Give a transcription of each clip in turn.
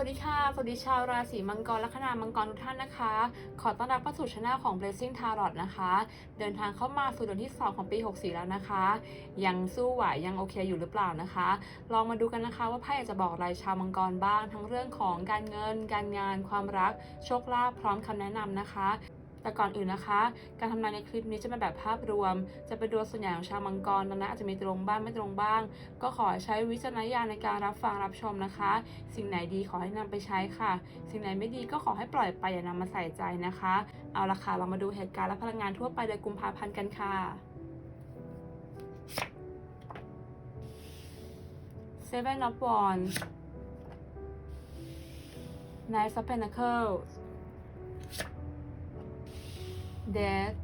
วัสดีค่ะ สวัสดีชาวราศีมังกรและคณามังกรทุกท่านนะคะ ขอต้อนรับเข้าสู่ช anel ของ Blessing Tarot นะคะ เดินทางเข้ามาสู่เดือนที่ 2 ของปี 64 แล้วนะคะ ยังสู้ไหวยังโอเคอยู่หรือเปล่านะคะ ลองมาดูกันนะคะว่าไพ่จะบอกอะไรชาวมังกรบ้าง ทั้งเรื่องของการเงิน การงาน ความรัก โชคลาภพร้อมคำแนะนำนะคะ แต่ก่อนอื่นนะคะ การทำนายในคลิปนี้จะเป็นแบบภาพรวม จะเป็นดวงส่วนใหญ่ของชาวมังกรดังนั้นอาจจะมีตรงบ้างไม่ตรงบ้าง ก็ขอใช้วิจารณญาณในการรับฟังรับชมนะคะ สิ่งไหนดีขอให้นำไปใช้ค่ะ สิ่งไหนไม่ดีก็ขอให้ปล่อยไปอย่านำมาใส่ใจนะคะ เอาละค่ะเรามาดูเหตุการณ์และพลังงานทั่วไปเดือนกุมภาพันธ์กันค่ะ Seven of Wands Knight of Pentacles Death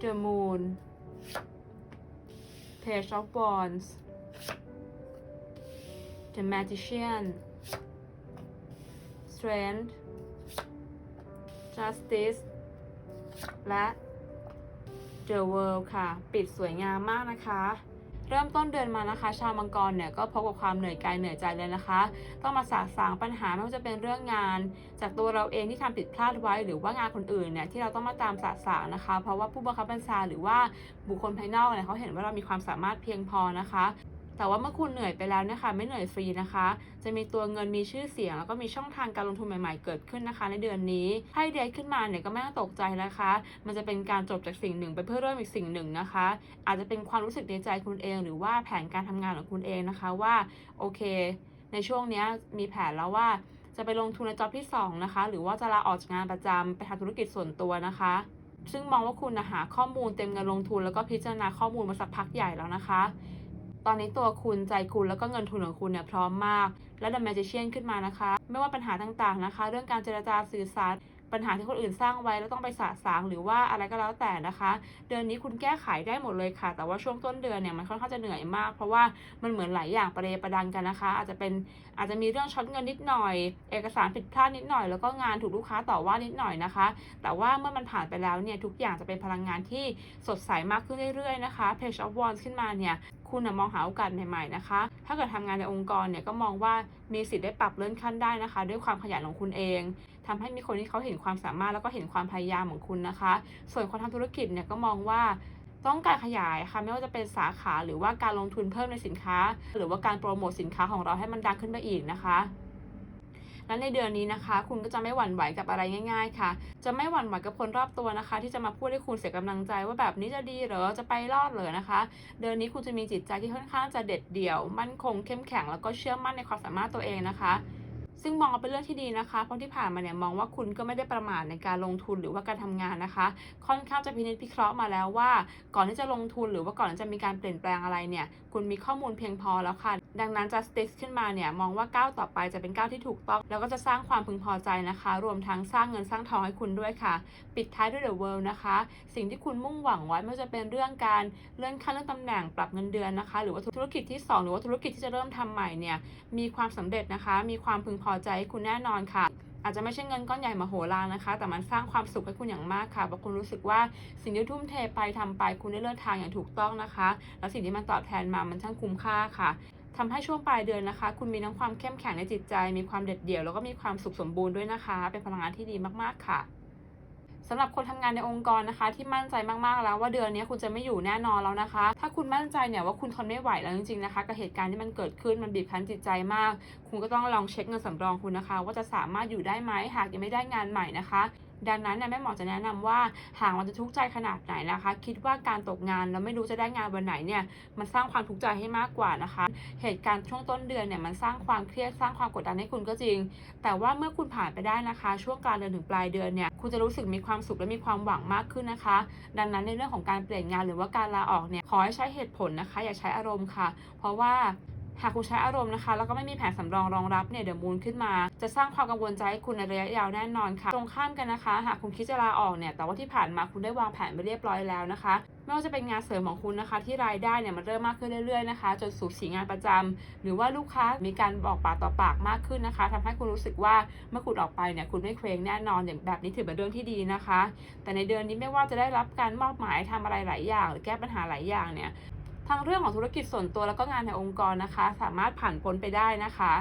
The Moon Page of Wands The Magician Strength Justice และ The World ค่ะ ปิดสวยงามมากนะคะ เริ่มต้นเดือนมานะคะ ชาวมังกรเนี่ยก็พบกับความเหนื่อยกายเหนื่อยใจเลยนะคะ ต้องมาสะสางปัญหาไม่ว่าจะเป็นเรื่องงาน จากตัวเราเองที่ทำผิดพลาดไว้ หรือว่างานคนอื่นเนี่ยที่เราต้องมาตามสะสางนะคะ เพราะว่าผู้บังคับบัญชาหรือว่าบุคคลภายนอกเนี่ยเขาเห็นว่าเรามีความสามารถเพียงพอนะคะ แต่ว่าเมื่อคุณเหนื่อยไปแล้วนี่ยค่ะไม่เหนื่อยฟรีนะคะ จะมีตัวเงินมีชื่อเสียง แล้วก็มีช่องทางการลงทุนใหม่ๆ เกิดขึ้นนะคะ ในเดือนนี้ไพ่เดทขึ้นมาเนี่ยก็ไม่ต้องตกใจนะคะ มันจะเป็นการจบจากสิ่งหนึ่ง ไปเพื่อเริ่มอีกสิ่งหนึ่งนะคะ อาจจะเป็นความรู้สึกในใจคุณเอง หรือว่าแผนการทำงานของคุณเองนะคะว่าโอเค ในช่วงนี้มีแผนแล้วว่าจะไปลงทุนในจ็อบที่สองนะคะ หรือว่าจะลาออกจากงานประจำไปทำธุรกิจส่วนตัวนะคะ ซึ่งมองว่าคุณนะหาข้อมูลเต็มเงินลงทุนแล้วก็พิจารณาข้อมูลมาสักพักใหญ่แล้วนะคะ ตอนนี้ตัวคุณใจคุณแล้วก็เงินทุนของคุณเนี่ยพร้อมมาก และ The Magician ขึ้นมานะคะ ไม่ว่าปัญหาต่างๆนะคะ เรื่องการเจรจาสื่อสาร ปัญหาที่คนอื่นสร้างไว้แล้วต้องไปสะสางหรือว่าอะไรก็แล้วแต่นะคะ เดือนนี้คุณแก้ไขได้หมดเลยค่ะ แต่ว่าช่วงต้นเดือนเนี่ยมันค่อนข้างจะเหนื่อยมาก เพราะว่ามันเหมือนหลายอย่างประเดประดังกันนะคะ อาจจะเป็นอาจจะมีเรื่องช็อตเงินนิดหน่อย เอกสารผิดพลาดนิดหน่อย แล้วก็งานถูกลูกค้าต่อว่านิดหน่อยนะคะ แต่ว่าเมื่อมันผ่านไปแล้วเนี่ยทุกอย่างจะเป็นพลังงานที่สดใสมากขึ้นเรื่อยๆนะคะ Page of Wands ขึ้นมาเนี่ยคุณมองหาโอกาสใหม่ๆนะคะ ถ้าเกิดทำงานในองค์กรเนี่ยก็มองว่ามีสิทธิ์ได้ปรับเลื่อนขั้นได้นะคะ ด้วยความขยันของคุณเอง ทำให้มีคนที่เขาเห็นความสามารถแล้วก็เห็นความพยายามของคุณนะคะ ส่วนคนทำธุรกิจเนี่ยก็มองว่าต้องการขยายค่ะไม่ว่าจะเป็นสาขาหรือว่าการลงทุนเพิ่มในสินค้า หรือว่าการโปรโมทสินค้าของเราให้มันดังขึ้นไปอีกนะคะและในเดือนนี้นะคะ คุณก็จะไม่หวั่นไหวกับอะไรง่าย ๆ ค่ะ จะไม่หวั่นไหวกับคนรอบตัวนะคะ ที่จะมาพูดให้คุณเสียกำลังใจว่าแบบนี้จะดีเหรอจะไปรอดเหรอนะคะ เดือนนี้คุณจะมีจิตใจที่ค่อนข้างจะเด็ดเดี่ยว มั่นคงเข้มแข็งแล้วก็เชื่อมั่นในความสามารถตัวเองนะคะ ซึ่งมองเป็นเรื่องที่ดีนะคะเพราะที่ผ่านมาเนี่ยมองว่าคุณก็ไม่ได้ประมาทในการลงทุนหรือว่าการทำงานนะคะ ค่อนข้างจะพินิจพิเคราะห์มาแล้วว่า ก่อนที่จะลงทุนหรือว่าก่อนที่จะมีการเปลี่ยนแปลงอะไรเนี่ย คุณมีข้อมูลเพียงพอแล้วค่ะ ดังนั้น justice ขึ้นมาเนี่ยมองว่าก้าวต่อไปจะเป็นก้าวที่ถูกต้อง แล้วก็จะสร้างความพึงพอใจนะคะ รวมทั้งสร้างเงินสร้างทองให้คุณด้วยค่ะ ปิดท้ายด้วย the world นะคะ สิ่งที่คุณมุ่งหวังไว้ไม่ว่าจะเป็นเรื่องการเลื่อนขั้นเลื่อนตำแหน่งปรับเงินเดือนนะคะ หรือว่าธุรกิจที่สองหรือว่าธุรกิจที่จะเริ่มทำใหม่เนี่ยมีความสำเร็จนะคะ มีความพึงพอใจให้คุณแน่นอนค่ะอาจจะไม่ใช่เงินก้อนใหญ่มาโหฬารนะคะ แต่มันสร้างความสุขให้คุณอย่างมากค่ะเพราะคุณรู้สึกว่าสิ่งที่ทุ่มเทไปทำไปคุณได้เลือกทางอย่างถูกต้องนะคะ แล้วสิ่งที่มันตอบแทนมามันช่างคุ้มค่าค่ะ ทำให้ช่วงปลายเดือนนะคะ คุณมีทั้งความเข้มแข็งในจิตใจ มีความเด็ดเดี่ยว แล้วก็มีความสุขสมบูรณ์ด้วยนะคะ เป็นพลังงานที่ดีมากๆค่ะสำหรับคนทำงานในองค์กรนะคะ ที่มั่นใจมากๆแล้วว่าเดือนนี้คุณจะไม่อยู่แน่นอนแล้วนะคะ ถ้าคุณมั่นใจเนี่ยว่าคุณทนไม่ไหวแล้วจริงๆนะคะกับเหตุการณ์ที่มันเกิดขึ้นมันบีบคั้นจิตใจมาก คุณก็ต้องลองเช็คเงินสำรองคุณนะคะ ว่าจะสามารถอยู่ได้ไหมหากยังไม่ได้งานใหม่นะคะ ดังนั้นเนี่ยแม่หมอจะแนะนำว่าหากมันจะทุกข์ใจขนาดไหนนะคะ คิดว่าการตกงานแล้วไม่รู้จะได้งานวันไหนเนี่ยมันสร้างความทุกข์ใจให้มากกว่านะคะ เหตุการณ์ช่วงต้นเดือนเนี่ยมันสร้างความเครียดสร้างความกดดันให้คุณก็จริง แต่ว่าเมื่อคุณผ่านไปได้นะคะ ช่วงกลางเดือนถึงปลายเดือนเนี่ยคุณจะรู้สึกมีความสุขและมีความหวังมากขึ้นนะคะ ดังนั้นในเรื่องของการเปลี่ยนงานหรือว่าการลาออกเนี่ยขอให้ใช้เหตุผลนะคะ อย่าใช้อารมณ์ค่ะ เพราะว่า หากคุณใช้อารมณ์นะคะ แล้วก็ไม่มีแผนสำรองรองรับเนี่ยเดี๋ยวมูลขึ้นมา จะสร้างความกังวลใจให้คุณในระยะยาวแน่นอนค่ะตรงข้ามกันนะคะ หากคุณคิดจะลาออกเนี่ยแต่ว่าที่ผ่านมาคุณได้วางแผนไปเรียบร้อยแล้วนะคะไม่ว่าจะเป็นงานเสริมของคุณนะคะ ที่รายได้เนี่ยมันเริ่มมากขึ้นเรื่อยๆนะคะ จนสู่สีงานประจำหรือว่าลูกค้ามีการบอกปากต่อปากมากขึ้นนะคะทำให้คุณรู้สึกว่าเมื่อคุณออกไปเนี่ยคุณไม่เคว้งแน่นอนอย่างแบบนี้ถือเป็นเรื่องที่ดีนะคะ แต่ในเดือนนี้ไม่ว่าจะได้รับการมอบหมายทำอะไรหลายอย่าง หรือแก้ปัญหาหลายอย่างเนี่ย ทั้งเรื่องของธุรกิจส่วนตัวแล้วก็งานในองค์กรนะคะ สามารถผ่านพ้นไปได้นะคะ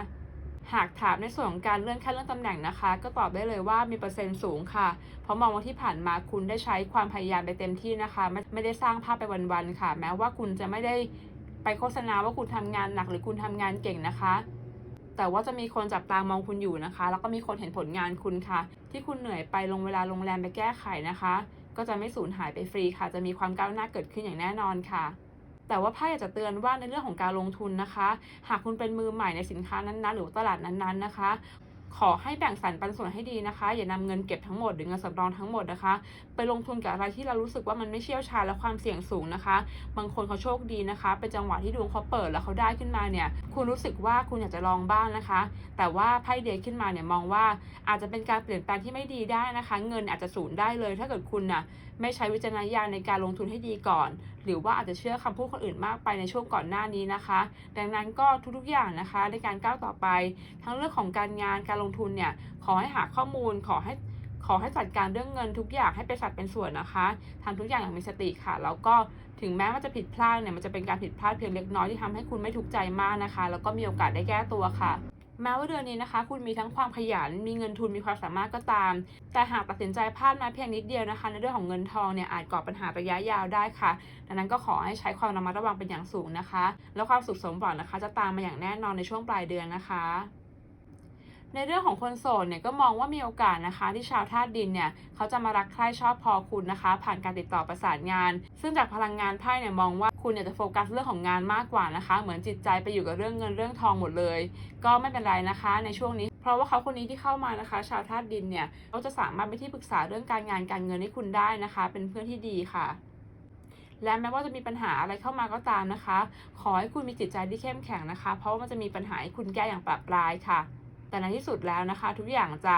หากถามในส่วนของการเลื่อนขั้นเลื่อนตำแหน่งนะคะ ก็ตอบได้เลยว่ามีเปอร์เซ็นต์สูงค่ะ เพราะมองว่าที่ผ่านมาคุณได้ใช้ความพยายามไปเต็มที่นะคะ ไม่ได้สร้างภาพไปวันๆค่ะ แม้ว่าคุณจะไม่ได้ไปโฆษณาว่าคุณทำงานหนักหรือคุณทำงานเก่งนะคะ แต่ว่าจะมีคนจับตามองคุณอยู่นะคะ แล้วก็มีคนเห็นผลงานคุณค่ะ ที่คุณเหนื่อยไปลงเวลาลงแรมไปแก้ไขนะคะ ก็จะไม่สูญหายไปฟรีค่ะ จะมีความก้าวหน้าเกิดขึ้นอย่างแน่นอนค่ะ แต่ว่าไพ่อยากจะเตือนว่าในเรื่องของการลงทุนนะคะ หากคุณเป็นมือใหม่ในสินค้านั้นๆ หรือตลาดนั้นๆนะคะขอให้แบ่งสรรปันส่วนให้ดีนะคะ อย่านำเงินเก็บทั้งหมดหรือเงินสำรองทั้งหมดนะคะ ไปลงทุนกับอะไรที่เรารู้สึกว่ามันไม่เชี่ยวชาญและความเสี่ยงสูงนะคะ บางคนเขาโชคดีนะคะ เป็นจังหวะที่ดวงเขาเปิดแล้วเขาได้ขึ้นมาเนี่ย คุณรู้สึกว่าคุณอยากจะลองบ้างนะคะ แต่ว่าไพ่เดย์ขึ้นมาเนี่ยมองว่าอาจจะเป็นการเปลี่ยนแปลงที่ไม่ดีได้นะคะ เงินอาจจะสูญได้เลย ถ้าเกิดคุณน่ะ ไม่ใช้วิจารณญาณในการลงทุนให้ดีก่อน หรือว่าอาจจะเชื่อคำพูดคนอื่นมากไปในช่วงก่อนหน้านี้นะคะ ดังนั้นก็ทุกๆอย่างนะคะ ในการก้าวต่อไป ทั้งเรื่องของการงานการลงทุนเนี่ยขอให้หาข้อมูลขอให้ขอให้จัดการเรื่องเงินทุกอย่างให้เป็นสัดเป็นส่วนนะคะทำทุกอย่างอย่างมีสติค่ะ แล้วก็ถึงแม้ว่าจะผิดพลาดเนี่ยมันจะเป็นการผิดพลาดเพียงเล็กน้อยที่ทำให้คุณไม่ทุกข์ใจมากนะคะ แล้วก็มีโอกาสได้แก้ตัวค่ะ แม้ว่าเดือนนี้นะคะ คุณมีทั้งความขยัน มีเงินทุนมีความสามารถก็ตาม แต่หากตัดสินใจพลาดมาเพียงนิดเดียวนะคะ ในเรื่องของเงินทองเนี่ยอาจก่อปัญหาระยะยาวได้ค่ะ ดังนั้นก็ขอให้ใช้ความระมัดระวังเป็นอย่างสูงนะคะ แล้วความสุขสมหวังนะคะ จะตามมาอย่างแน่นอนในช่วงปลายเดือนนะคะ ในเรื่องของคนโสดเนี่ยก็มองว่ามีโอกาสนะคะ ที่ชาวธาตุดินเนี่ยเขาจะมารักใคร่ชอบพอคุณนะคะ ผ่านการติดต่อประสานงาน ซึ่งจากพลังงานไพ่เนี่ยมองว่าคุณเนี่ยจะโฟกัสเรื่องของงานมากกว่านะคะ เหมือนจิตใจไปอยู่กับเรื่องเงินเรื่องทองหมดเลย ก็ไม่เป็นไรนะคะในช่วงนี้ เพราะว่าเขาคนนี้ที่เข้ามานะคะ ชาวธาตุดินเนี่ยเขาจะสามารถไปนที่ปรึกษาเรื่องการงานการเงินให้คุณได้นะคะ เป็นเพื่อนที่ดีค่ะและแม้ว่าจะมีปัญหาอะไรเข้ามาก็ตามนะคะ ขอให้คุณมีจิตใจที่เข้มแข็งนะคะ เพราะว่ามันจะมีปัญหาให้คุณแก้อย่างปราบปรายค่ะ แต่ในที่สุดแล้วนะคะ ทุกอย่างจะ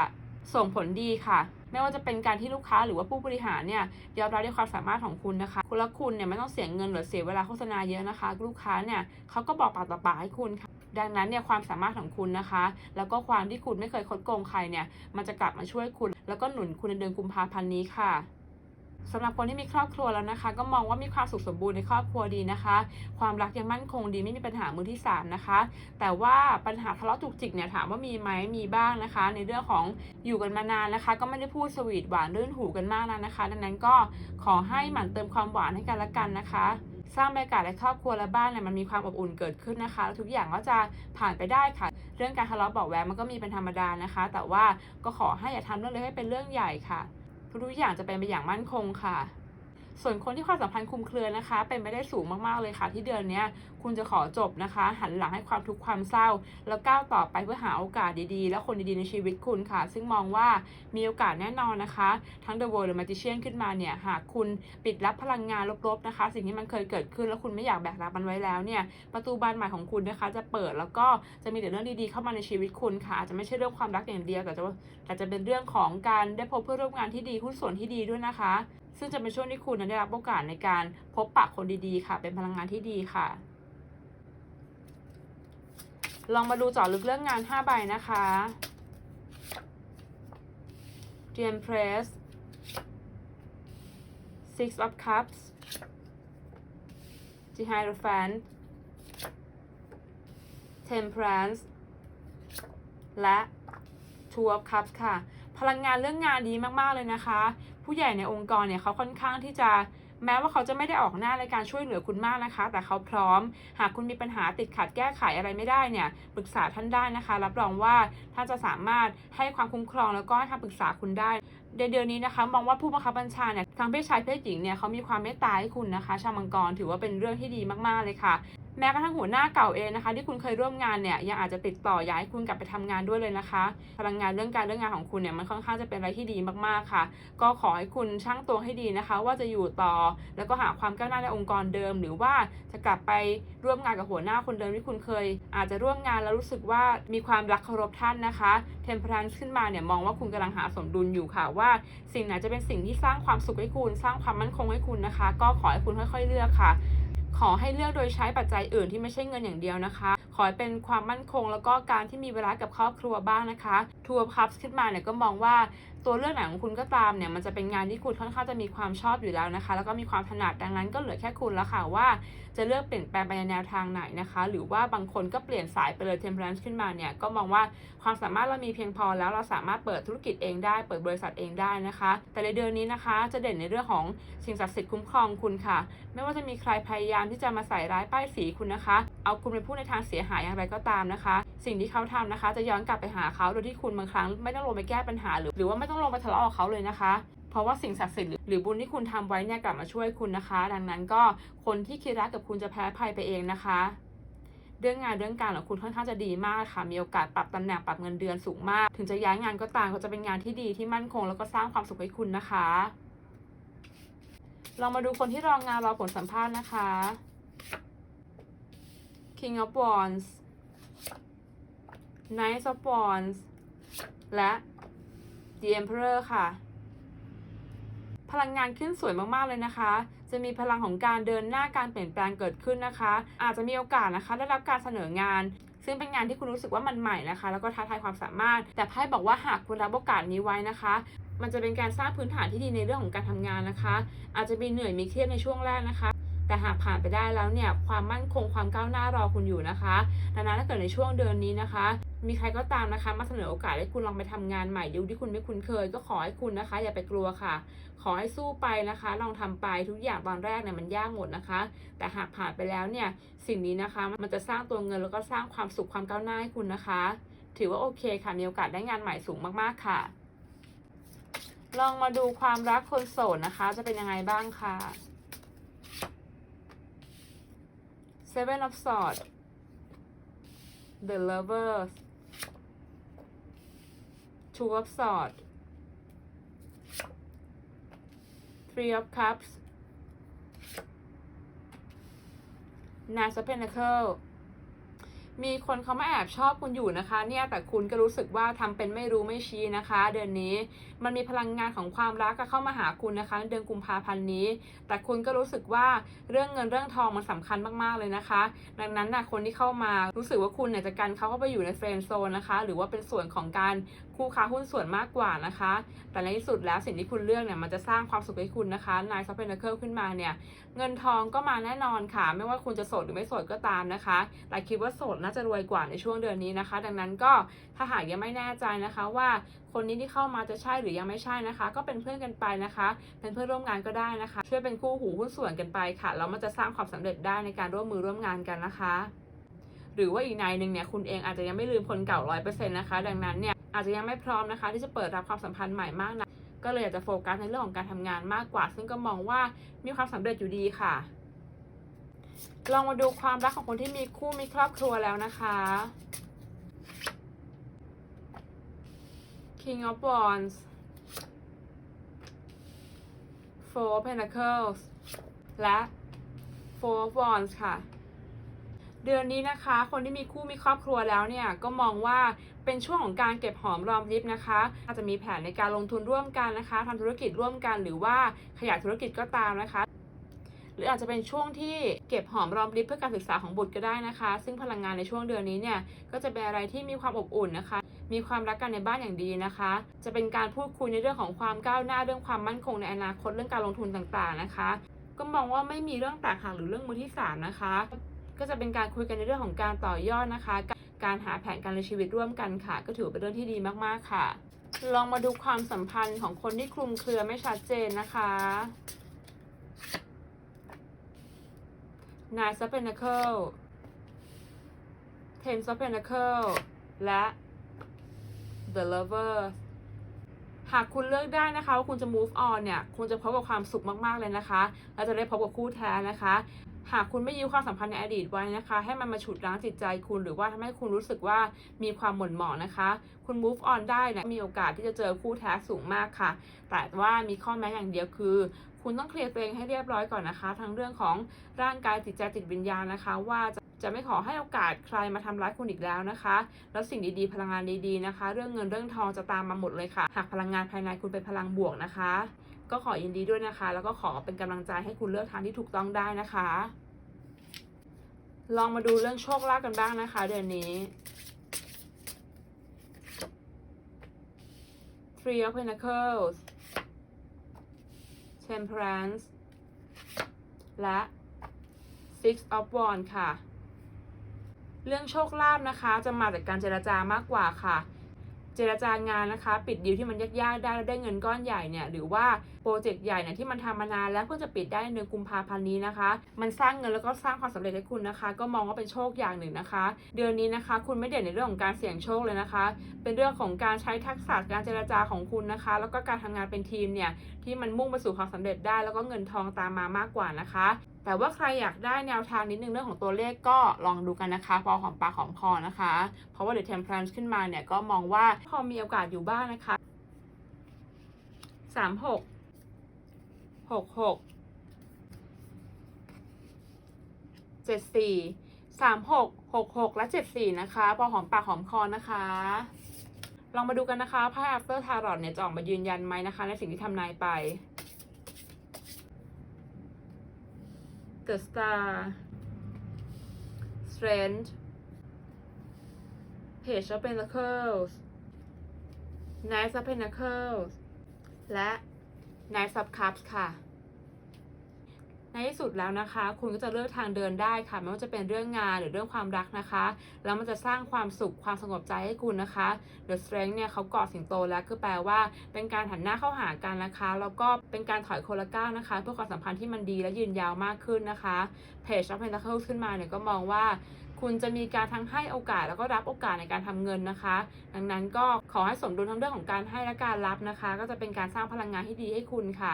ส่งผลดีค่ะ ไม่ว่าจะเป็นการที่ลูกค้าหรือว่าผู้บริหารเนี่ยยอมรับในความสามารถของคุณนะคะ คุณและคุณเนี่ยไม่ต้องเสียเงินหรือเสียเวลาโฆษณาเยอะนะคะ ลูกค้าเนี่ยเขาก็บอกปากต่อปากให้คุณค่ะ ดังนั้นเนี่ยความสามารถของคุณนะคะ แล้วก็ความที่คุณไม่เคยคดโกงใครเนี่ยมันจะกลับมาช่วยคุณ แล้วก็หนุนคุณในเดือนกุมภาพันธ์นี้ค่ะ สำหรับคนที่มีครอบครัวแล้วนะคะ ก็มองว่ามีความสุขสมบูรณ์ในครอบครัวดีนะคะ ความรักยังมั่นคงดีไม่มีปัญหามือที่สามนะคะ แต่ว่าปัญหาทะเลาะจุกจิกเนี่ยถามว่ามีไหมมีบ้างนะคะ ในเรื่องของอยู่กันมานานนะคะ ก็ไม่ได้พูดสวีทหวานรื่นหูกันมากนะนะคะ ดังนั้นก็ขอให้หมั่นเติมความหวานให้กันละกันนะคะสร้างบรรยากาศในครอบครัวและบ้านเนี่ยมันมีความอบอุ่นเกิดขึ้นนะคะแล้วทุกอย่างก็จะผ่านไปได้ค่ะ เรื่องการทะเลาะเบาะแวงมันก็มีเป็นธรรมดานะคะ แต่ว่าก็ขอให้อย่าทำเรื่องเล็กให้เป็นเรื่องใหญ่ค่ะ ทุกๆอย่างจะเป็นไปอย่างมั่นคงค่ะ ส่วนคนที่ความสัมพันธ์คุมเครือนะคะ เป็นไปได้สูงมากๆเลยค่ะ ที่เดือนนี้คุณจะขอจบนะคะ หันหลังให้ความทุกข์ความเศร้า แล้วก้าวต่อไปเพื่อหาโอกาสดีๆ และคนดีๆในชีวิตคุณค่ะ ซึ่งมองว่ามีโอกาสแน่นอนนะคะ ทั้ง The World หรือ Magician ขึ้นมาเนี่ยหากคุณปิดรับพลังงานลบๆนะคะ สิ่งที่มันเคยเกิดขึ้นแล้วคุณไม่อยากแบกรับมันไว้แล้วเนี่ยประตูบานใหม่ของคุณนะคะ จะเปิดแล้วก็จะมีแต่เรื่องดีๆเข้ามาในชีวิตคุณค่ะอาจจะไม่ใช่เรื่องความรักอย่างเดียวแต่จะแต่จะเป็นเรื่องของการได้พบเพื่อนร่วมงานที่ดีหุ้นส่วนที่ดีด้วยนะคะ ซึ่งจะเป็นช่วงที่คุณนั้นได้รับโอกาสในการพบปะคนดีๆ ค่ะ เป็นพลังงานที่ดีค่ะ ลองมาดูเจาะลึกเรื่องงาน 5 ใบนะคะ The Empress Six of Cups The Hierophant Temperance และ Two of Cups ค่ะ พลังงานเรื่องงานดีมาก ๆ เลยนะคะ ผู้ใหญ่ในองค์กรเนี่ยเขาค่อนข้างที่จะแม้ว่าเขาจะไม่ได้ออกหน้าในการช่วยเหลือคุณมากนะคะ แต่เขาพร้อม หากคุณมีปัญหาติดขัดแก้ไขอะไรไม่ได้เนี่ย ปรึกษาท่านได้นะคะ รับรองว่าท่านจะสามารถให้ความคุ้มครองแล้วก็ให้คำปรึกษาคุณได้ในเดือนนี้นะคะมองว่าผู้บังคับบัญชาเนี่ยทั้งเพศชายเพศหญิงเนี่ยเขามีความเมตตาให้คุณนะคะ ชาวมังกรถือว่าเป็นเรื่องที่ดีมากๆเลยค่ะ แม้กระทั่งหัวหน้าเก่าเองนะคะ ที่คุณเคยร่วมงานเนี่ยยังอาจจะติดต่อย้ายคุณกลับไปทำงานด้วยเลยนะคะ พลังงานเรื่องการเรื่องงานของคุณเนี่ยมันค่อนข้างจะเป็นอะไรที่ดีมากๆค่ะ ก็ขอให้คุณช่างตัวให้ดีนะคะ ว่าจะอยู่ต่อแล้วก็หาความก้าวหน้าในองค์กรเดิม หรือว่าจะกลับไปร่วมงานกับหัวหน้าคนเดิมที่คุณเคย อาจจะร่วมงานแล้วรู้สึกว่ามีความรักเคารพท่านนะคะเทมเพลนขึ้นมาเนี่ยมองว่าคุณกำลังหาสมดุลอยู่ค่ะว่า สิ่งไหนจะเป็นสิ่งที่สร้างความสุขให้คุณ สร้างความมั่นคงให้คุณนะคะ ก็ขอให้คุณค่อย ๆ เลือกค่ะ ขอให้เลือกโดยใช้ปัจจัยอื่นที่ไม่ใช่เงินอย่างเดียวนะคะ ขอให้เป็นความมั่นคงแล้วก็การที่มีเวลากับครอบครัวบ้างนะคะทัวร์คัพขึ้นมาเนี่ยก็มองว่าตัวเลือกไหนของคุณก็ตามเนี่ยมันจะเป็นงานที่คุณค่อนข้างจะมีความชอบอยู่แล้วนะคะ แล้วก็มีความถนัดดังนั้นก็เหลือแค่คุณแล้วค่ะว่า จะเลือกเปลี่ยนแปลงไปในแนวทางไหนนะคะ หรือว่าบางคนก็เปลี่ยนสายไปเลย temperance ขึ้นมาเนี่ยก็มองว่าความสามารถเรามีเพียงพอแล้วเราสามารถเปิดธุรกิจเองได้ เปิดบริษัทเองได้นะคะ แต่ในเดือนนี้นะคะ จะเด่นในเรื่องของสิ่งศักดิ์สิทธิ์คุ้มครองคุณค่ะ ไม่ว่าจะมีใครพยายามที่จะมาใส่ร้ายป้ายสีคุณนะคะ เอาคุณไปพูดในทางเสียหายอย่างไรก็ตามนะคะ สิ่งที่เขาทำนะคะ จะย้อนกลับไปหาเขาโดยที่คุณบางครั้งไม่ต้องลงไปแก้ปัญหาหรือหรือว่าไม่ต้องลงไปทะเลาะกับเขาเลยนะคะเพราะว่าสิ่งศักดิ์สิทธิ์หรือบุญที่คุณทำไว้เนี่ยกลับมาช่วยคุณนะคะ ดังนั้นก็คนที่คิดรักกับคุณจะแพ้ภัยไปเองนะคะ เรื่องงานเรื่องการของคุณค่อนข้างจะดีมากค่ะ มีโอกาสปรับตำแหน่งปรับเงินเดือนสูงมาก ถึงจะย้ายงานก็ตามก็จะเป็นงานที่ดีที่มั่นคง แล้วก็สร้างความสุขให้คุณนะคะ เรามาดูคนที่รองงานรอผลสัมภาษณ์นะคะ King of Wands Knight of Wands และ The Emperor ค่ะ พลังงานขึ้นสวยมาก ๆ เลยนะคะ จะมีพลังของการเดินหน้าการเปลี่ยนแปลงเกิดขึ้นนะคะ อาจจะมีโอกาสนะคะได้รับการเสนองาน ซึ่งเป็นงานที่คุณรู้สึกว่ามันใหม่นะคะ แล้วก็ท้าทายความสามารถ แต่ไพ่บอกว่าหากคุณรับโอกาสนี้ไว้นะคะ มันจะเป็นการสร้างพื้นฐานที่ดีในเรื่องของการทำงานนะคะ อาจจะมีเหนื่อยมีเครียดในช่วงแรกนะคะ แต่หากผ่านไปได้แล้วเนี่ยความมั่นคงความก้าวหน้ารอคุณอยู่นะคะ ดังนั้นถ้าเกิดในช่วงเดือนนี้นะคะ มีใครก็ตามนะคะ มาเสนอโอกาสให้คุณลองไปทำงานใหม่ดิวที่คุณไม่คุ้นเคย ก็ขอให้คุณนะคะ อย่าไปกลัวค่ะ ขอให้สู้ไปนะคะ ลองทำไปทุกอย่างตอนแรกเนี่ยมันยากหมดนะคะ แต่หากผ่านไปแล้วเนี่ยสิ่งนี้นะคะมันจะสร้างตัวเงินแล้วก็สร้างความสุขความก้าวหน้าให้คุณนะคะ ถือว่าโอเคค่ะมีโอกาสได้งานใหม่สูงมากๆค่ะ ลองมาดูความรักคนโสดนะคะ จะเป็นยังไงบ้างค่ะ Seven of Swords. The Lovers. Two of Swords. Three of Cups. Nine of Pentacles มีคนเขามาแอบชอบคุณอยู่นะคะ เนี่ยแต่คุณก็รู้สึกว่าทำเป็นไม่รู้ไม่ชี้นะคะ เดือนนี้มันมีพลังงานของความรักก็เข้ามาหาคุณนะคะเดือนกุมภาพันธ์นี้ แต่คุณก็รู้สึกว่าเรื่องเงินเรื่องทองมันสำคัญมากๆเลยนะคะ ดังนั้นนะคนที่เข้ามารู้สึกว่าคุณเนี่ยจะกันเขาเข้าไปอยู่ในเฟรนด์โซนนะคะ หรือว่าเป็นส่วนของการคู่ค้าหุ้นส่วนมากกว่านะคะ แต่ในที่สุดแล้วสิ่งที่คุณเลือกเนี่ยมันจะสร้างความสุขให้คุณนะคะนายซอฟเฟนเคิลขึ้นมาเนี่ยเงินทองก็มาแน่นอนค่ะ ไม่ว่าคุณจะโสดหรือไม่โสดก็ตามนะคะ แต่คิดว่าโสดน่าจะรวยกว่าในช่วงเดือนนี้นะคะ ดังนั้นก็ถ้าหากยังไม่แน่ใจนะคะว่าคนนี้ที่เข้ามาจะใช่หรือยังไม่ใช่นะคะ ก็เป็นเพื่อนกันไปนะคะ เป็นเพื่อนร่วมงานก็ได้นะคะ ช่วยเป็นคู่หูหุ้นส่วนกันไปค่ะแล้วมันจะสร้างความสำเร็จได้ในการร่วมมือร่วมงานกันนะคะ หรือว่าอีกนายหนึ่งเนี่ยคุณเองอาจจะยังไม่ลืมคนเก่าร้อยเปอร์เซ็นต์นะคะ ดังนั้นเนี่ยอาจจะยังไม่พร้อมนะคะ ที่จะเปิดรับความสัมพันธ์ใหม่มากนะก็เลยอยากจะโฟกัสในเรื่องของการทำงานมากกว่า ซึ่งก็มองว่ามีความสำเร็จอยู่ดีค่ะ ลองมาดูความรักของคนที่มีคู่มีครอบครัวแล้วนะคะ King of Wands Four of Pentacles และ Four of Wands ค่ะ เดือนนี้นะคะ คนที่มีคู่มีครอบครัวแล้วเนี่ย ก็มองว่าเป็นช่วงของการเก็บหอมรอมริบนะคะ อาจจะมีแผนในการลงทุนร่วมกันนะคะทำธุรกิจร่วมกันหรือว่าขยายธุรกิจก็ตามนะคะ หรืออาจจะเป็นช่วงที่เก็บหอมรอมริบเพื่อการศึกษาของบุตรก็ได้นะคะ ซึ่งพลังงานในช่วงเดือนนี้เนี่ยก็จะเป็นอะไรที่มีความอบอุ่นนะคะ มีความรักกันในบ้านอย่างดีนะคะ จะเป็นการพูดคุยในเรื่องของความก้าวหน้าเรื่องความมั่นคงในอนาคตเรื่องการลงทุนต่างๆนะคะ ก็มองว่าไม่มีเรื่องแตกหักหรือเรื่องมือที่สามนะคะ ก็จะเป็นการคุยกันในเรื่องของการต่อยอดนะคะ การหาแผนการในชีวิตร่วมกันค่ะ ก็ถือเป็นเรื่องที่ดีมากๆค่ะ ลองมาดูความสัมพันธ์ของคนที่คลุมเครือไม่ชัดเจนนะคะ Nine of Pentacle Ten of Pentacle และ The Lover หากคุณเลือกได้นะคะว่าคุณจะ move on เนี่ยคุณจะพบกับความสุขมากๆเลยนะคะและจะได้พบกับคู่แท้นะคะ หากคุณไม่ยื้อความสัมพันธ์ในอดีตไว้นะคะ ให้มันมาฉุดรั้งจิตใจคุณหรือว่าทำให้คุณรู้สึกว่ามีความหม่นหมองนะคะ คุณ move on ได้นะมีโอกาสที่จะเจอคู่แท้สูงมากค่ะ แต่ว่ามีข้อแม้อย่างเดียวคือ คุณต้องเคลียร์ตัวเองให้เรียบร้อยก่อนนะคะ ทั้งเรื่องของร่างกายจิตใจจิตวิญญาณนะคะ ว่าจะจะไม่ขอให้โอกาสใครมาทำร้ายคุณอีกแล้วนะคะ แล้วสิ่งดีๆ พลังงานดีๆนะคะ เรื่องเงินเรื่องทองจะตามมาหมดเลยค่ะ หากพลังงานภายในคุณเป็นพลังบวกนะคะ ก็ขอยินดีด้วยนะคะ แล้วก็ขอเป็นกำลังใจให้คุณเลือกทางที่ถูกต้องได้นะคะ ลองมาดูเรื่องโชคลาภกันบ้างนะคะ เดือนนี้ Three of Pentacles Temperance และ Six of Wands ค่ะ เรื่องโชคลาภนะคะ จะมาจากการเจรจามากกว่าค่ะ เจรจางานนะคะ ปิดดีลที่มันยากๆได้แล้วได้เงินก้อนใหญ่เนี่ยหรือว่าโปรเจกต์ใหญ่เนี่ยที่มันทำมานานแล้วเพิ่งจะปิดได้ในเดือนกุมภาพันธ์นี้นะคะ มันสร้างเงินแล้วก็สร้างความสำเร็จให้คุณนะคะ ก็มองว่าเป็นโชคอย่างหนึ่งนะคะ เดือนนี้นะคะ คุณไม่เด่นในเรื่องของการเสี่ยงโชคเลยนะคะ เป็นเรื่องของการใช้ทักษะการเจรจาของคุณนะคะ แล้วก็การทำงานเป็นทีมเนี่ยที่มันมุ่งไปสู่ความสำเร็จได้ แล้วก็เงินทองตามมามากกว่านะคะ แต่ว่าใครอยากได้แนวทางนิดนึงเรื่องของตัวเลขก็ลองดูกันนะคะ พอหอมปากหอมคอนะคะ เพราะว่าเดี๋ยว temperance ขึ้นมาเนี่ยก็มองว่าพอมีโอกาสอยู่บ้างนะคะสามหกหกหกเจ็ดสี่สามหกหกหกและเจ็ดสี่นะคะ พอหอมปากหอมคอนะคะลองมาดูกันนะคะไพ่ after tarot เนี่ยจะออกมายืนยันไหมนะคะ ในสิ่งที่ทำนายไป The Star Strength Page of Pentacles Knight of Pentacles และ Knight of Cups ค่ะ ในที่สุดแล้วนะคะ คุณก็จะเลือกทางเดินได้ค่ะไม่ว่าจะเป็นเรื่องงานหรือเรื่องความรักนะคะ แล้วมันจะสร้างความสุขความสงบใจให้คุณนะคะ The Strength เนี่ยเขากอดสิงโตแล้วคือแปลว่า เป็นการหันหน้าเข้าหากันนะคะ แล้วก็เป็นการถอยคนละก้าวนะคะ เพื่อความสัมพันธ์ที่มันดีและยืนยาวมากขึ้นนะคะ Page of Pentacles ขึ้นมาเนี่ยก็มองว่าคุณจะมีการทั้งให้โอกาสแล้วก็รับโอกาสในการทำเงินนะคะ ดังนั้นก็ขอให้สมดุลทั้งเรื่องของการให้และการรับนะคะ ก็จะเป็นการสร้างพลังงานที่ดีให้คุณค่ะ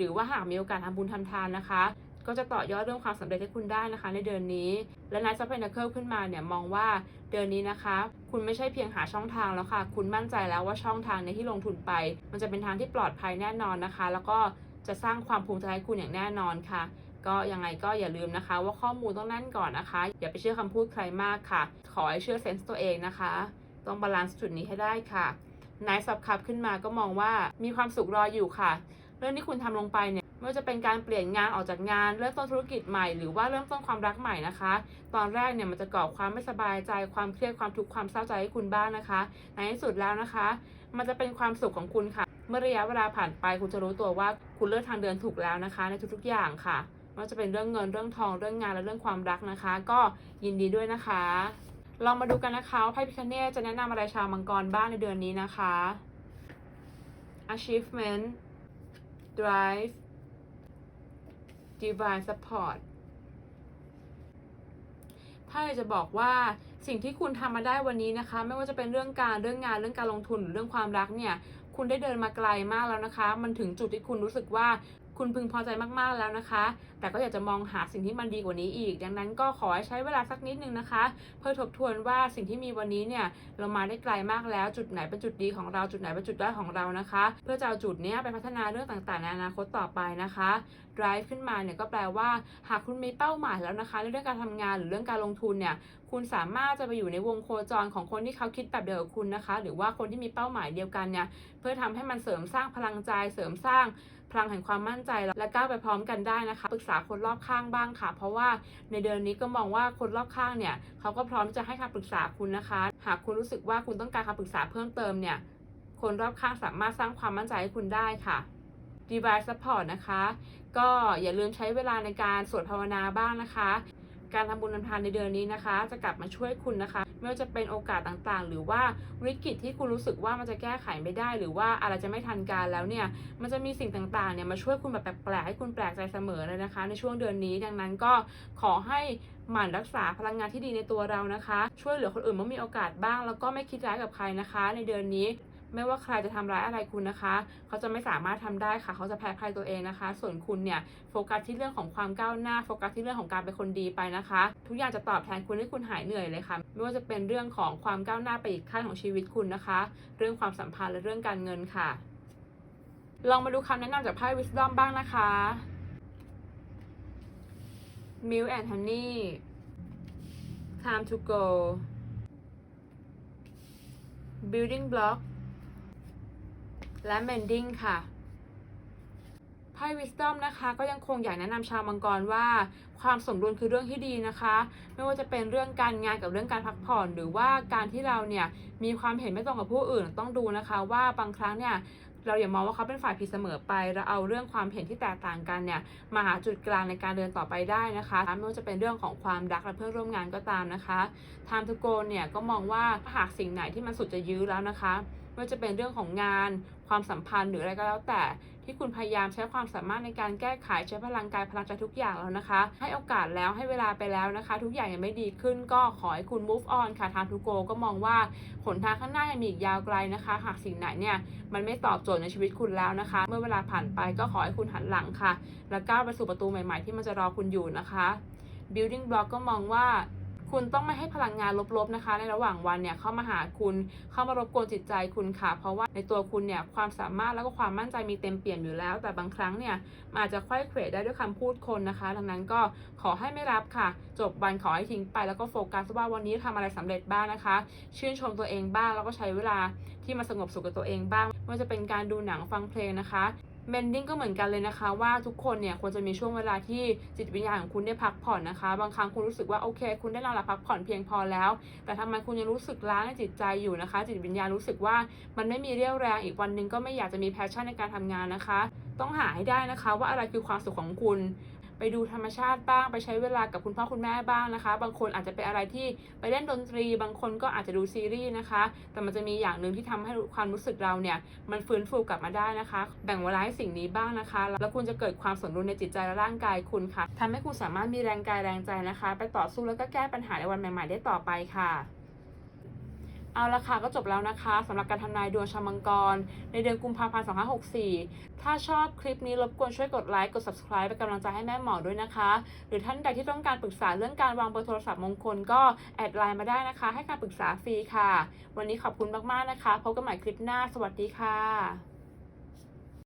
หรือว่าหากมีโอกาสทำบุญทำทานนะคะ ก็จะต่อยอดเรื่องความสำเร็จให้คุณได้นะคะ ในเดือนนี้ และนายซัพเพนเคิลขึ้นมาเนี่ยมองว่าเดือนนี้นะคะ คุณไม่ใช่เพียงหาช่องทางแล้วค่ะ คุณมั่นใจแล้วว่าช่องทางในที่ลงทุนไป มันจะเป็นทางที่ปลอดภัยแน่นอนนะคะ แล้วก็จะสร้างความภูมิใจให้คุณอย่างแน่นอนค่ะก็ยังไงก็อย่าลืมนะคะ ว่าข้อมูลต้องแน่นก่อนนะคะ อย่าไปเชื่อคำพูดใครมากค่ะ ขอให้เชื่อเซนส์ตัวเองนะคะ ต้องบาลานซ์จุดนี้ให้ได้ค่ะนายสับคับขึ้นมาก็มองว่ามีความสุขรออยู่ค่ะ เรื่องที่คุณทำลงไปเนี่ยไม่ว่าจะเป็นการเปลี่ยนงานออกจากงานเริ่มต้นธุรกิจใหม่หรือว่าเริ่มต้นความรักใหม่นะคะ ตอนแรกเนี่ยมันจะก่อความไม่สบายใจความเครียดความทุกข์ความเศร้าใจให้คุณบ้างนะคะ ในที่สุดแล้วนะคะ มันจะเป็นความสุขของคุณค่ะ เมื่อระยะเวลาผ่านไปคุณจะรู้ตัวว่าคุณเลือกทางเดินถูกแล้วนะคะ ในทุกๆอย่างค่ะไม่ว่าจะเป็นเรื่องเงินเรื่องทองเรื่องงานและเรื่องความรักนะคะ ก็ยินดีด้วยนะคะลองมาดูกันนะคะว่าไพ่พิคเนตจะแนะนำอะไรชาวมังกรบ้างในเดือนนี้นะคะ achievement drive divine support ไพ่จะบอกว่าสิ่งที่คุณทำมาได้วันนี้นะคะ ไม่ว่าจะเป็นเรื่องการเรื่องงานเรื่องการลงทุนหรือเรื่องความรักเนี่ย คุณได้เดินมาไกลมากแล้วนะคะ มันถึงจุดที่คุณรู้สึกว่า คุณพึงพอใจมากๆแล้วนะคะ แต่ก็อยากจะมองหาสิ่งที่มันดีกว่านี้อีก ดังนั้นก็ขอให้ใช้เวลาสักนิดนึงนะคะ เพื่อทบทวนว่าสิ่งที่มีวันนี้เนี่ยเรามาได้ไกลมากแล้ว จุดไหนเป็นจุดดีของเราจุดไหนเป็นจุดด้อยของเรานะคะ เพื่อจะเอาจุดนี้ไปพัฒนาเรื่องต่างๆในอนาคตต่อไปนะคะ drive ขึ้นมาเนี่ยก็แปลว่า หากคุณมีเป้าหมายแล้วนะคะในเรื่องการทำงานหรือเรื่องการลงทุนเนี่ยคุณสามารถจะไปอยู่ในวงโคจรของคนที่เขาคิดแบบเดียวกับคุณนะคะ หรือว่าคนที่มีเป้าหมายเดียวกันเนี่ยเพื่อทำให้มันเสริมสร้างพลังใจเสริมสร้าง พลังแห่งความมั่นใจและก้าวไปพร้อมกันได้นะคะ ปรึกษาคนรอบข้างบ้างค่ะ เพราะว่าในเดือนนี้ก็มองว่าคนรอบข้างเนี่ยเขาก็พร้อมจะให้คำปรึกษาคุณนะคะ หากคุณรู้สึกว่าคุณต้องการคำปรึกษาเพิ่มเติมเนี่ยคนรอบข้างสามารถสร้างความมั่นใจให้คุณได้ค่ะ Divine Support นะคะ ก็อย่าลืมใช้เวลาในการสวดภาวนาบ้างนะคะ การทำบุญทำทานในเดือนนี้นะคะ จะกลับมาช่วยคุณนะคะ ไม่ว่าจะเป็นโอกาสต่างๆ หรือว่าวิกฤตที่คุณรู้สึกว่ามันจะแก้ไขไม่ได้ หรือว่าอะไรจะไม่ทันการแล้วเนี่ยมันจะมีสิ่งต่างๆเนี่ยมาช่วยคุณแบบแปลกๆให้คุณแปลกใจเสมอเลยนะคะ ในช่วงเดือนนี้ดังนั้นก็ขอให้หมั่นรักษาพลังงานที่ดีในตัวเรานะคะ ช่วยเหลือคนอื่นเมื่อมีโอกาสบ้าง แล้วก็ไม่คิดร้ายกับใครนะคะ ในเดือนนี้ ไม่ว่าใครจะทำร้ายอะไรคุณนะคะ เขาจะไม่สามารถทำได้ค่ะ เขาจะแพ้ภัยตัวเองนะคะ ส่วนคุณเนี่ยโฟกัสที่เรื่องของความก้าวหน้า โฟกัสที่เรื่องของการเป็นคนดีไปนะคะ ทุกอย่างจะตอบแทนคุณให้คุณหายเหนื่อยเลยค่ะ ไม่ว่าจะเป็นเรื่องของความก้าวหน้าไปอีกขั้นของชีวิตคุณนะคะ เรื่องความสัมพันธ์และเรื่องการเงินค่ะ ลองมาดูคำแนะนำจากไพ่ Wisdom บ้างนะคะ Milk and Honey Time to go Building block และ mending ค่ะไพ่พ่ Wisdom นะคะ ก็ยังคงอยากแนะนำชาวมังกรว่า ความสมดุลคือเรื่องที่ดีนะคะ ไม่ว่าจะเป็นเรื่องการงานกับเรื่องการพักผ่อน หรือว่าการที่เราเนี่ยมีความเห็นไม่ตรงกับผู้อื่นต้องดูนะคะ ว่าบางครั้งเนี่ยเราอย่ามองว่าเขาเป็นฝ่ายผิดเสมอไป เราเอาเรื่องความเห็นที่แตกต่างกันเนี่ยมาหาจุดกลางในการเดินต่อไปได้นะคะไม่ว่าจะเป็นเรื่องของความรักและเพื่อนร่วมงานก็ตามนะคะ Time to go เนี่ยก็มองว่าหากสิ่งไหนที่มันสุดจะยื้อแล้วนะคะ ว่าจะเป็นเรื่องของงาน ความสัมพันธ์หรืออะไรก็แล้วแต่ ที่คุณพยายามใช้ความสามารถในการแก้ไขใช้พลังกายพลังใจทุกอย่างแล้วนะคะ ให้โอกาสแล้วให้เวลาไปแล้วนะคะ ทุกอย่างยังไม่ดีขึ้นก็ขอให้คุณ move on ค่ะ Time to go ก็มองว่าหนทางข้างหน้ายังมีอีกยาวไกลนะคะ หากสิ่งไหนเนี่ยมันไม่ตอบโจทย์ในชีวิตคุณแล้วนะคะ เมื่อเวลาผ่านไปก็ขอให้คุณหันหลังค่ะ แล้วก้าวไปสู่ประตูใหม่ ๆ ที่มันจะรอคุณอยู่นะคะ building block ก็มองว่า คุณต้องไม่ให้พลังงานลบๆนะคะ ในระหว่างวันเนี่ยเข้ามาหาคุณเข้ามารบกวนจิตใจคุณค่ะ เพราะว่าในตัวคุณเนี่ยความสามารถแล้วก็ความมั่นใจมีเต็มเปี่ยมอยู่แล้ว แต่บางครั้งเนี่ยอาจจะค่อยเขวได้ด้วยคำพูดคนนะคะ ดังนั้นก็ขอให้ไม่รับค่ะ จบวันขอให้ทิ้งไปแล้วก็โฟกัสว่าวันนี้ทำอะไรสำเร็จบ้างนะคะ ชื่นชมตัวเองบ้างแล้วก็ใช้เวลาที่มาสงบสุขกับตัวเองบ้างไม่ว่าจะเป็นการดูหนังฟังเพลงนะคะ เมนดิ้งก็เหมือนกันเลยนะคะ ว่าทุกคนเนี่ยควรจะมีช่วงเวลาที่จิตวิญญาณของคุณได้พักผ่อนนะคะ บางครั้งคุณรู้สึกว่าโอเค คุณได้นอนหลับพักผ่อนเพียงพอแล้ว แต่ทำไมคุณยังรู้สึกล้าในจิตใจอยู่นะคะ จิตวิญญาณรู้สึกว่ามันไม่มีเรี่ยวแรงอีกวันหนึ่งก็ไม่อยากจะมีแพชชั่นในการทำงานนะคะ ต้องหาให้ได้นะคะว่าอะไรคือความสุขของคุณ ไปดูธรรมชาติบ้าง ไปใช้เวลากับคุณพ่อคุณแม่บ้างนะคะ บางคนอาจจะเป็นอะไรที่ไปเล่นดนตรี บางคนก็อาจจะดูซีรีส์นะคะ แต่มันจะมีอย่างหนึ่งที่ทำให้ความรู้สึกเราเนี่ยมันฟื้นฟูกลับมาได้นะคะ แบ่งเวลาให้สิ่งนี้บ้างนะคะ แล้วคุณจะเกิดความสมดุลในจิตใจและร่างกายคุณค่ะทำให้คุณสามารถมีแรงกายแรงใจนะคะ ไปต่อสู้แล้วก็แก้ปัญหาในวันใหม่ ๆ ได้ต่อไปค่ะ เอาละค่ะก็จบแล้วนะคะสำหรับการทำนายดวงชาวมังกร ในเดือนกุมภาพันธ์ 2564 ถ้าชอบคลิปนี้รบกวนช่วยกดไลค์กด subscribe เป็นกำลังใจให้แม่หมอด้วยนะคะ หรือท่านใดที่ต้องการปรึกษาเรื่องการวางเบอร์โทรศัพท์มงคลก็แอดไลน์มาได้นะคะ ให้การปรึกษาฟรีค่ะ วันนี้ขอบคุณมากๆนะคะพบกันใหม่คลิปหน้า สวัสดีค่ะ